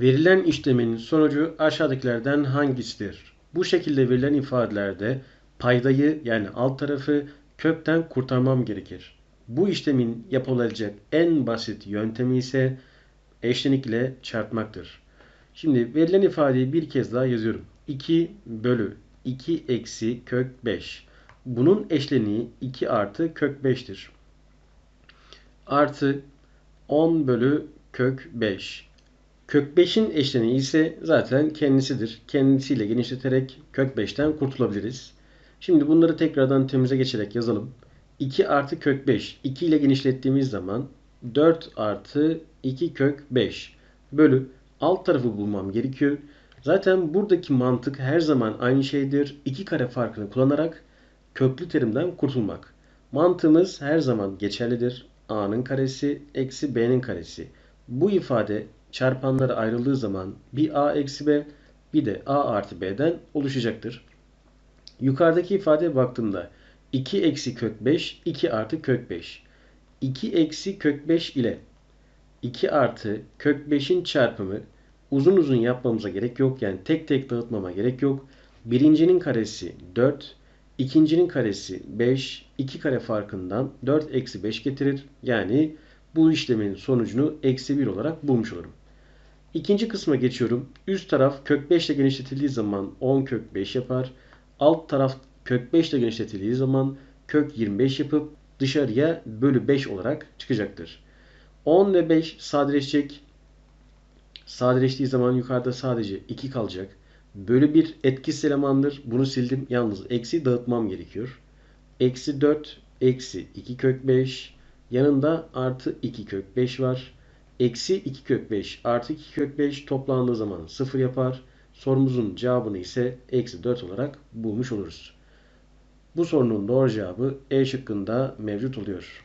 Verilen işlemin sonucu aşağıdakilerden hangisidir? Bu şekilde verilen ifadelerde paydayı yani alt tarafı kökten kurtarmam gerekir. Bu işlemin yapılabilecek en basit yöntemi ise eşlenik ile çarpmaktır. Şimdi verilen ifadeyi bir kez daha yazıyorum. 2 bölü 2 eksi kök 5. Bunun eşleniği 2 artı kök 5'tir. Artı 10 bölü kök 5. Kök 5'in eşleniği ise zaten kendisidir. Kendisiyle genişleterek kök 5'ten kurtulabiliriz. Şimdi bunları tekrardan temize geçerek yazalım. 2 artı kök 5. 2 ile genişlettiğimiz zaman 4 artı 2 kök 5 bölü alt tarafı bulmam gerekiyor. Zaten buradaki mantık her zaman aynı şeydir. 2 kare farkını kullanarak köklü terimden kurtulmak. Mantığımız her zaman geçerlidir. A'nın karesi eksi B'nin karesi. Bu ifade çarpanlara ayrıldığı zaman bir A eksi B bir de A artı B'den oluşacaktır. Yukarıdaki ifadeye baktığımda 2 eksi kök 5 2 artı kök 5. 2 eksi kök 5 ile 2 artı kök 5'in çarpımı uzun uzun yapmamıza gerek yok. Yani tek tek dağıtmama gerek yok. Birincinin karesi 4, ikincinin karesi 5, 2 kare farkından 4 eksi 5 getirir. Yani bu işlemin sonucunu eksi 1 olarak bulmuş olurum. İkinci kısma geçiyorum. Üst taraf kök 5 ile genişletildiği zaman 10 kök 5 yapar. Alt taraf kök 5 ile genişletildiği zaman kök 25 yapıp dışarıya bölü 5 olarak çıkacaktır. 10 ve 5 sadeleşecek. Sadeleştiği zaman yukarıda sadece 2 kalacak. Bölü 1 etkisiz elemandır. Bunu sildim. Yalnız eksi dağıtmam gerekiyor. Eksi 4 eksi 2 kök 5 yanında artı 2 kök 5 var. Eksi 2 kök 5 artı 2 kök 5 toplandığı zaman 0 yapar. Sorumuzun cevabını ise eksi 4 olarak bulmuş oluruz. Bu sorunun doğru cevabı E şıkkında mevcut oluyor.